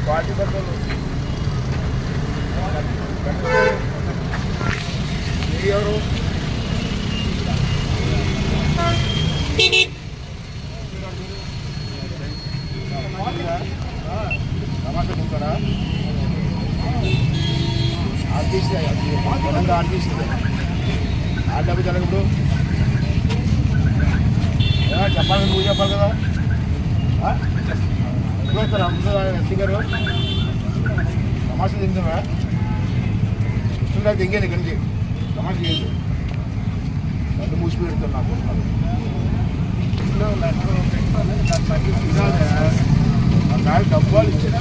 Quality petrol ఎవరు? టమాటా RTC Telangana RTC ఆ? డబ్బు జరగదు చెప్పాలి నువ్వు చెప్పాలి కదా ఆ? ఎప్పుడు వస్తారా ముందు ఎస్సీ గారు తమాషా తింటున్నా ఇస్తుందా దింగేది ఇక్కడి నుంచి తమాషా చేయదు నన్ను మూసి పెడుతున్నా నాకు ఇంట్లో లెటర్ పెట్టుకోవాలి, దాని సర్టిఫికేట్ ఇవ్వాలి. ఆ కాయ డబ్బాలు ఇచ్చారా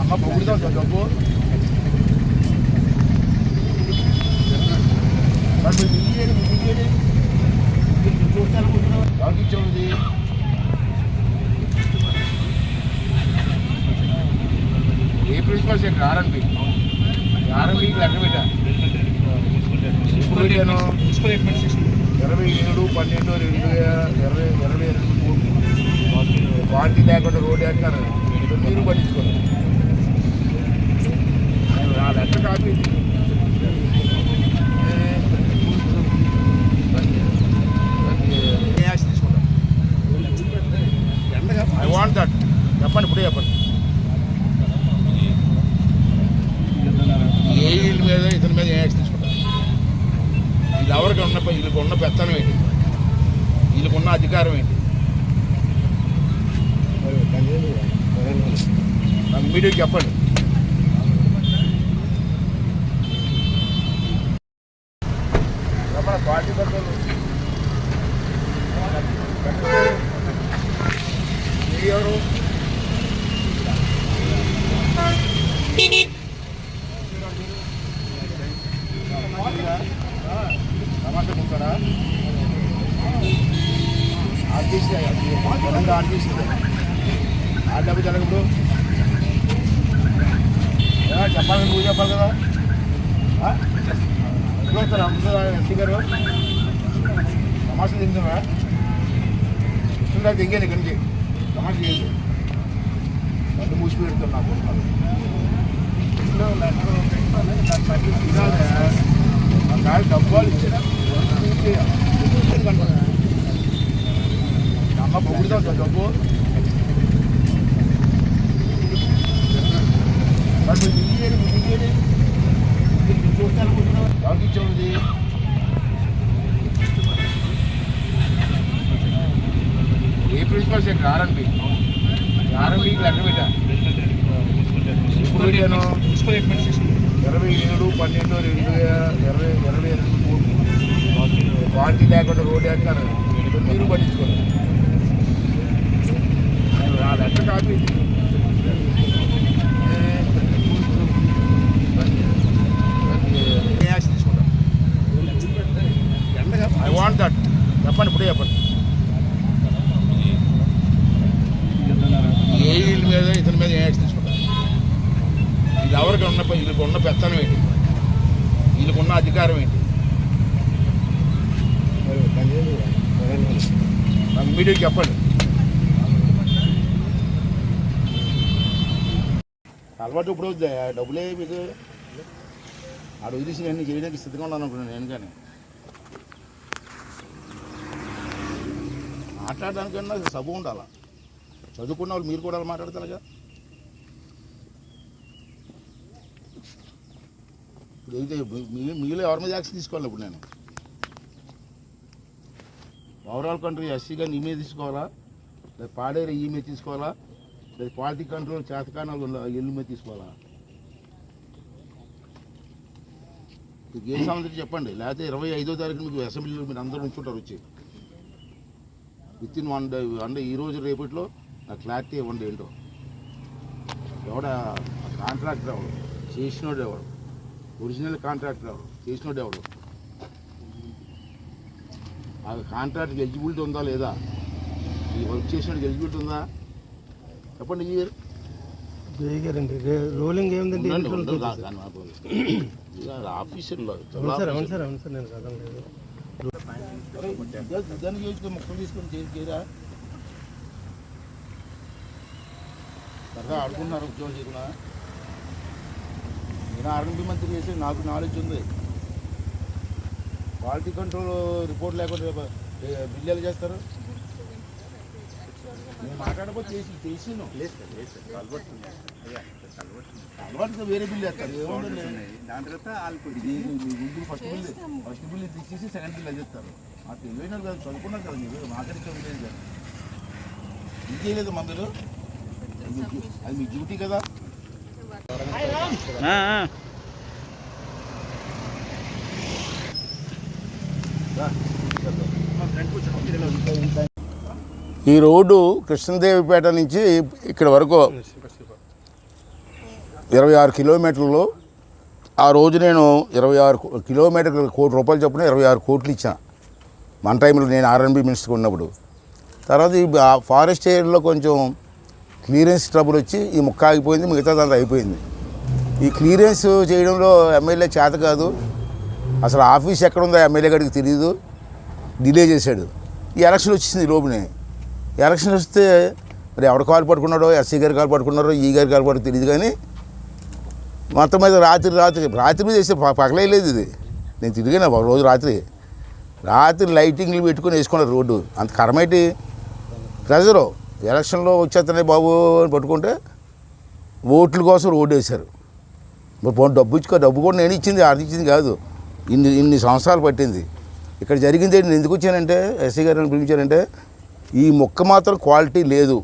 అమ్మ పొగుడుదా డబ్బు మరి మీరు ఇయ్యేది, మీరు ఇయ్యేది. మీరు చూస్తారు అనుకుంటున్నారా? ఎవరికి ఇచ్చేది ఏ ప్రిన్సిపల్ సెక్రటరీ ఆర్ఎన్బి ఆర్ఎన్బికి లెక్క పెట్టా. ఇరవై ఏడు పన్నెండు రెండు ఇరవై ఇరవై రెండు మూడు. క్వాలిటీ లేకుండా రోడ్డు అంటారు మీరు పట్టించుకోండి లెక్క కాపీ ఐ వాంట్ దట్ చెప్పండి ఇప్పుడే చెప్పండి ఏ వీళ్ళ మీద ఇతని మీద ఏ యాక్షన్ తీసుకుంటారు వీళ్ళు ఎవరికి ఉన్న వీళ్ళకున్న పెత్తనం ఏంటి? వీళ్ళకున్న అధికారం ఏంటి? నాకు మీడియాకి చెప్పండి. పార్టీ పెద్దలు ఎవరు టమాటా ముక్కడా ఆర్టీసీ తెలంగాణ ఆర్టీసీ ఆ డబ్బు జరగదు చెప్పాలి నువ్వు చెప్పాలి కదా ఆ? ఎప్పుడు వస్తారా తమాషా తింటున్నా ఇస్తుందా దింగేది ఇక్కడి నుంచి తమాషా చేయండి నన్ను మూసి పెడుతున్నా నాకు డబ్బాలు అమ్మ డబ్బు మరి మీరు ఇయ్యేది, మీరు ఇయ్యేది. మీరు చూస్తారు అనుకుంటున్నారా? ఎవరికి ఇచ్చేది ఏ ప్రిన్సిపల్ సెక్రటరీ ఆర్ఎన్బి లెక్క పెట్టా ఇరవై ఏడు పన్నెండు రెండు ఇరవై ఇరవై ఎనిమిది మూడు. క్వాలిటీ లేకుండా రోడ్ వేస్తారు మీరు పట్టించుకోండి. ఆ లెక్క కాపీ ఏ యాక్షన్ తీసుకుంటారు ఐ వాంట్ దట్ చెప్పండి ఇప్పుడే చెప్పండి. ఏ వీళ్ళ మీద ఇతని మీద ఏ యాక్షన్ తీసుకుంటారు? ఎవరికి ఉన్న వీళ్ళకి ఉన్న పెత్తనం ఏంటి? వీళ్ళకి ఉన్న అధికారం ఏంటి? నాకు మీడియాకి చెప్పండి? అలవాటు ఇప్పుడు డబ్బులే మీకు ఆడ వదిలేసి నేను చేయడానికి సిద్ధంగా ఉన్నాను అనుకున్నాను నేను కానీ. మాట్లాడడానికన్నా చదువు ఉండాలా? చదువుకున్న వాళ్ళు మీరు కూడా అలా మాట్లాడతారు కదా అయితే మీలో ఎవరి మీద యాక్షన్ తీసుకోవాలి ఇప్పుడు నేను? ఓవరాల్ కంట్రీ ఎస్సీగా నీ మీద తీసుకోవాలా? లేదా పాడేరు ఈ మీద తీసుకోవాలా? లేదా పాలిటిక్ కంట్రోల్ చేతకాన ఎల్లు మీద తీసుకోవాలా? మీకు ఏ సంబంధించి చెప్పండి. లేకపోతే ఇరవై ఐదో తారీఖు మీకు అసెంబ్లీలో మీరు అందరూ ఉంచుంటారు వచ్చి. విత్ ఇన్ వన్ డే అంటే ఈ రోజు రేపట్లో నాకు క్లారిటీ ఇవ్వండి ఏంటో. ఎవడ? కాంట్రాక్టర్ ఎవడు? చేసినోడు ఎవడు? ఒరిజినల్ కాంట్రాక్టర్ ఎవడు? చేసినోడు ఎవడు? ఆ కాంట్రాక్ట్కి ఎలిజిబిలిటీ ఉందా లేదా? ఈ వర్క్ చేసినోడికి ఎలిజిబిలిటీ ఉందా? చెప్పండి ఈ గారండి రోలింగ్. ఇక ఆఫీసర్లో అవును సార్ అవును సార్ నేను కదం దానికి చూసుకొని తీసుకొని ఆడుకున్నారు ఉద్యోగం చేయకుండా. నేను ఆర్ఎంపీ మంత్రి చేసి నాకు నాలెడ్జ్ ఉంది. క్వాలిటీ కంట్రోల్ రిపోర్ట్ లేకుండా బిల్లు ఎలా చేస్తారు? నేను మాట్లాడకపోతే చేసి చేసిను? అలవాటుగా వేరే బిల్లు వేస్తారు ఏముంటుంది దాని తర్వాత ఆల్పోయి ఇది మీ Guntur first bill first bill తీసేసి సెకండ్ బిల్ చేస్తారు ఆ తెలివైన కదా చదువుకున్నారు కదా మీరు మాట్లాడితే ఉండేది కదా ఇది చేయలేదు మా మీరు అది మీ డ్యూ- అది మీ డ్యూటీ కదా? ఈ రోడ్డు కృష్ణదేవిపేట నుంచి ఇక్కడ వరకు ఇరవై ఆరు కిలోమీటర్లు. ఆ రోజు నేను ఇరవై ఆరు కిలోమీటర్లు కోటి రూపాయలు చొప్పున ఇరవై ఆరు కోట్లు ఇచ్చాను. మన టైంలో నేను ఆర్ఎన్బి మినిస్టర్ ఉన్నప్పుడు. తర్వాత ఈ ఫారెస్ట్ ఏరియాలో కొంచెం క్లియరెన్స్ ట్రబుల్ వచ్చి ఈ ముక్క ఆగిపోయింది మిగతాదంతా అయిపోయింది. ఈ క్లియరెన్స్ చేయడంలో ఎమ్మెల్యే చేత కాదు. అసలు ఆఫీస్ ఎక్కడ ఉందో ఎమ్మెల్యే గారికి తెలియదు డిలే చేశాడు. ఈ ఎలక్షన్ వచ్చింది ఈ లోపునే. ఎలక్షన్ వస్తే మరి ఎవడు కాలు పట్టుకున్నాడో ఎస్సీ గారు కాలు పట్టుకున్నారో ఈ గారి కాలు పట్టుకు తెలియదు కానీ మొత్తం మీద రాత్రి రాత్రి రాత్రి మీద వేస్తే పగలేదు ఇది. నేను తిరిగాను ఒక రోజు రాత్రి. రాత్రి లైటింగ్లు పెట్టుకుని వేసుకున్నారు రోడ్డు. అంత కరమేటి? ప్రెజరు ఎలక్షన్లో వచ్చేస్తున్నాయి బాబు అని పట్టుకుంటే ఓట్ల కోసం రోడ్డు వేశారు. మరి పోనీ డబ్బు ఇచ్చుకో డబ్బు కూడా నేను ఇచ్చింది ఆర్థించింది కాదు. ఇన్ని ఇన్ని సంవత్సరాలు పట్టింది. ఇక్కడ జరిగింది నేను ఎందుకు వచ్చానంటే ఎస్సీ గారిని పిలిపించానంటే ఈ మొక్క మాత్రం క్వాలిటీ లేదు.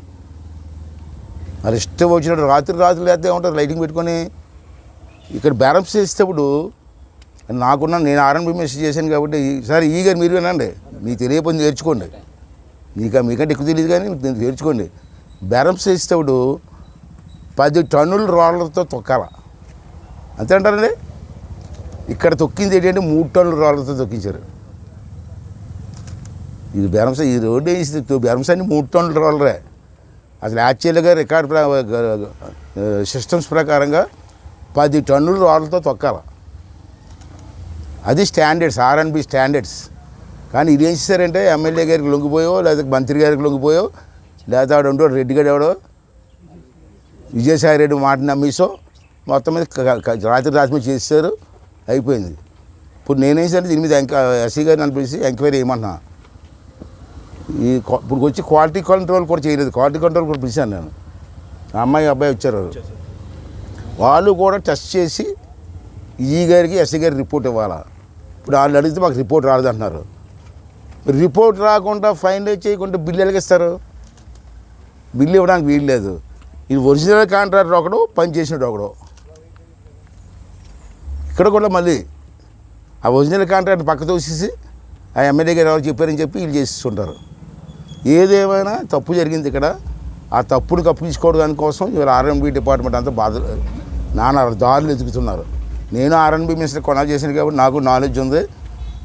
మరి ఇష్టం వచ్చినప్పుడు రాత్రి రాత్రి లేకపోతే ఏమంటారు లైటింగ్ పెట్టుకొని ఇక్కడ బ్యాలెన్స్ చేసేటప్పుడు నాకున్న నేను ఆర్ఎన్బి మెసేజ్ చేశాను కాబట్టి సార్ ఈ గారు మీరు వినండి. మీకు తెలియకపోతే నేర్చుకోండి. మీకు మీకంటే ఎక్కువ తెలియదు కానీ మీరు నేర్చుకోండి. బ్యాలెన్స్ చేసేటప్పుడు పది టన్నుల రాళ్ళతో తొక్కాల. అంతే అంటారండి? ఇక్కడ తొక్కింది ఏంటంటే మూడు టన్నుల రోలర్తో తొక్కించారు. ఇది బెరంస ఈ రోడ్డు వేసి బెరంసాన్ని మూడు టన్నుల రోలరే అసలు యాక్చువల్గా రికార్డ్ సిస్టమ్స్ ప్రకారంగా పది టన్నుల రోడ్లతో తొక్కాల. అది స్టాండర్డ్స్ ఆర్ఎన్బి స్టాండర్డ్స్. కానీ ఇది ఏం చేశారంటే ఎమ్మెల్యే గారికి లొంగిపోయో లేదా మంత్రి గారికి లొంగిపోయో లేదా ఆడు ఉండో రెడ్డి గారు ఎవడో విజయసాయి రెడ్డి మాట నమ్మేసో మొత్తం మీద రాత్రి రాత్రి మీద చేశారు అయిపోయింది. ఇప్పుడు నేనేం సరే దీని మీద ఎంక ఎస్సీ గారిని అనిపించి ఎంక్వైరీ చేయమంటున్నాను ఈ ఇప్పుడు వచ్చి క్వాలిటీ కంట్రోల్ కూడా చేయలేదు. క్వాలిటీ కంట్రోల్ కూడా పిలిచాను నేను. అమ్మాయి అబ్బాయి వచ్చారు. వాళ్ళు కూడా టెస్ట్ చేసి ఈ గారికి ఎస్ఐ గారికి రిపోర్ట్ ఇవ్వాలా? ఇప్పుడు వాళ్ళు అడిగితే మాకు రిపోర్ట్ రాలేదంటున్నారు రిపోర్ట్ రాకుండా ఫైన్ చేయకుండా బిల్లు ఎలాగిస్తారు బిల్లు ఇవ్వడానికి వీలు లేదు. ఇది ఒరిజినల్ కాంట్రాక్టర్ ఒకడు పని చేసినట్టు ఒకడు. ఇక్కడ కూడా మళ్ళీ ఆ ఒరిజినల్ కాంట్రాక్ట్ పక్క తోసేసి ఆ ఎమ్మెల్యే గారు ఎవరు చెప్పారని చెప్పి వీళ్ళు చేస్తుంటారు. ఏదేమైనా తప్పు జరిగింది ఇక్కడ ఆ తప్పుని కప్పించుకోవడం దానికోసం ఇవాళ ఆర్ఎన్బి డిపార్ట్మెంట్ అంతా బాధ నానా దారులు ఎదుగుతున్నారు. నేను ఆర్ఎన్బి మినిస్టర్ కొనాలి చేశాను కాబట్టి నాకు నాలెడ్జ్ ఉంది.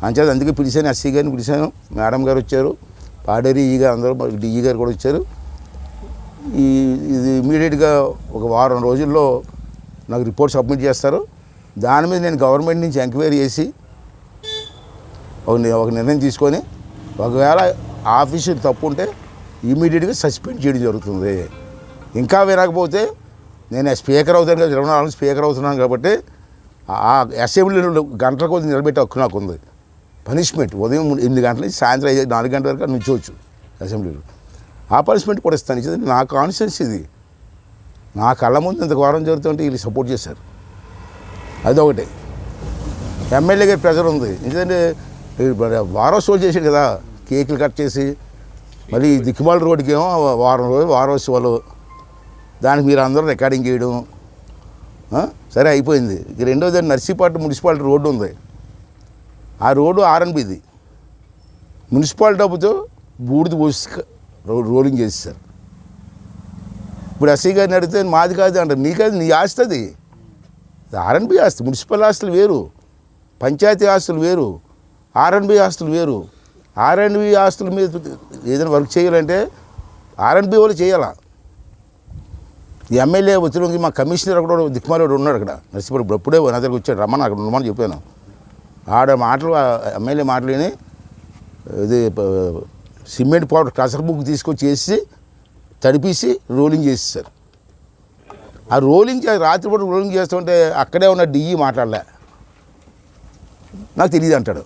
అంచేది అందుకే పిలిచాను ఎస్సీ గారిని పిలిచాను. మేడం గారు వచ్చారు. పాడేరి ఈ గారు అందరూ డిఈ గారు కూడా వచ్చారు. ఈ ఇది ఇమీడియట్గా ఒక వారం రోజుల్లో నాకు రిపోర్ట్ సబ్మిట్ చేస్తారు. దాని మీద నేను గవర్నమెంట్ నుంచి ఎంక్వైరీ చేసి ఒక నిర్ణయం తీసుకొని ఒకవేళ ఆఫీసులు తప్పు ఉంటే ఇమీడియట్గా సస్పెండ్ చేయడం జరుగుతుంది. ఇంకా వినకపోతే నేను స్పీకర్ అవుతాను కదా ఇరవై నాలుగు స్పీకర్ అవుతున్నాను కాబట్టి ఆ అసెంబ్లీలో గంటల కొద్ది నిలబెట్టే హక్కు నాకు ఉంది. పనిష్మెంట్ ఉదయం ఎనిమిది గంటల నుంచి సాయంత్రం ఐదు నాలుగు గంటల వరకు నుంచోవచ్చు అసెంబ్లీలో. ఆ పనిష్మెంట్ కూడా ఇస్తాను. ఇది నా కాన్షియన్స్ ఇది. నా కళ్ళ ముందు ఇంత ఘోరం జరుగుతుంటే వీళ్ళు సపోర్ట్ చేశారు. అదొకటి ఎమ్మెల్యే గారి ప్రెజర్ ఉంది. ఎందుకంటే వారోత్సవాలు చేశాడు కదా. కేకులు కట్ చేసి మళ్ళీ ఈ దిక్కుమాల రోడ్డుకి ఏమో వారం రోజులు దానికి మీరు అందరూ రికార్డింగ్ చేయడం. సరే అయిపోయింది. ఇక రెండోది నర్సీపట్నం మున్సిపాలిటీ రోడ్డు ఉంది. ఆ రోడ్డు ఆర్ఎన్బిది మున్సిపాలిటీ డబ్బుతో బూడిద పోసి రోలింగ్ చేసేసారు. ఇప్పుడు ఎస్ఐ గారిని అడిగితే మాది కాదు అంటారు. నీ కాదు నీ ఆస్తి అది. ఆర్ఎన్బి ఆస్తి. మున్సిపల్ ఆస్తులు వేరు. పంచాయతీ ఆస్తులు వేరు. ఆర్ఎన్బి ఆస్తులు వేరు. ఆర్ఎన్బి ఆస్తుల మీద ఏదైనా వర్క్ చేయాలంటే ఆర్ఎన్బి వాళ్ళు చేయాలా? ఈ ఎమ్మెల్యే ఒత్తిడికి మా కమిషనర్ అక్కడ దిక్కుమాలోడు ఉన్నాడు అక్కడ. నర్సీపురం ఇప్పుడు అప్పుడే నా దగ్గరకు వచ్చాడు. రమ్మని అక్కడ ఉండమని చెప్పాను. ఆడ మాటలు ఎమ్మెల్యే మాటలు విని ఇది సిమెంట్ పౌడర్ కసర బుక్ తీసుకొచ్చి వేసి తడిపేసి రోలింగ్ చేసేసారు. ఆ రోలింగ్ చే- రాత్రిపూట రోలింగ్ చేస్తుంటే అక్కడే ఉన్న డిఈ మాట్లాడలే. నాకు తెలియదు అంటాడు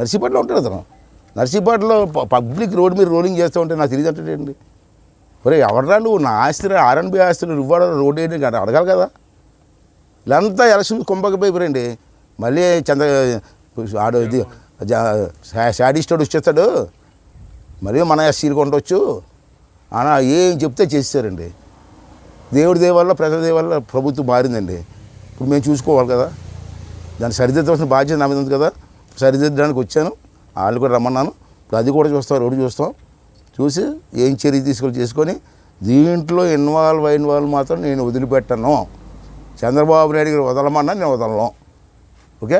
నర్సీపట్లో ఉంటాడు అతను. నర్సీపాటలో పబ్లిక్ రోడ్ మీద రోలింగ్ చేస్తూ ఉంటే నాకు తెలియదు అండి ఒరే ఎవడరా నువ్వు? నా ఆస్తి ఆర్ఎన్బి ఆస్తులు నువ్వు రోడ్ ఏంటి? అంటే అడగాలి కదా. వీళ్ళంతా ఎలక్షన్ కుంభకపోయిపోరండి మళ్ళీ చంద్ర ఆడు ఇది శాడిస్టోడు వచ్చేస్తాడు. మళ్ళీ మన ఎస్సీలు కొండొచ్చు అలా ఏం చెప్తే చేస్తారండి దేవుడి దేవ వల్ల ప్రజల దేవ వల్ల ప్రభుత్వం మారిందండి. ఇప్పుడు మేము చూసుకోవాలి కదా. దాన్ని సరిదిద్దవలసిన బాధ్యత నా మీద ఉంది కదా. సరిదిద్దడానికి వచ్చాను. వాళ్ళు కూడా రమ్మన్నాను. ఇప్పుడు అది కూడా చూస్తాం రోడ్డు చూస్తాం. చూసి ఏం చర్య తీసుకొని చేసుకొని దీంట్లో ఇన్వాల్వ్ అయిన వాళ్ళు మాత్రం నేను వదిలిపెట్టను. చంద్రబాబు నాయుడు గారు వదలమన్నా నేను వదలను. ఓకే?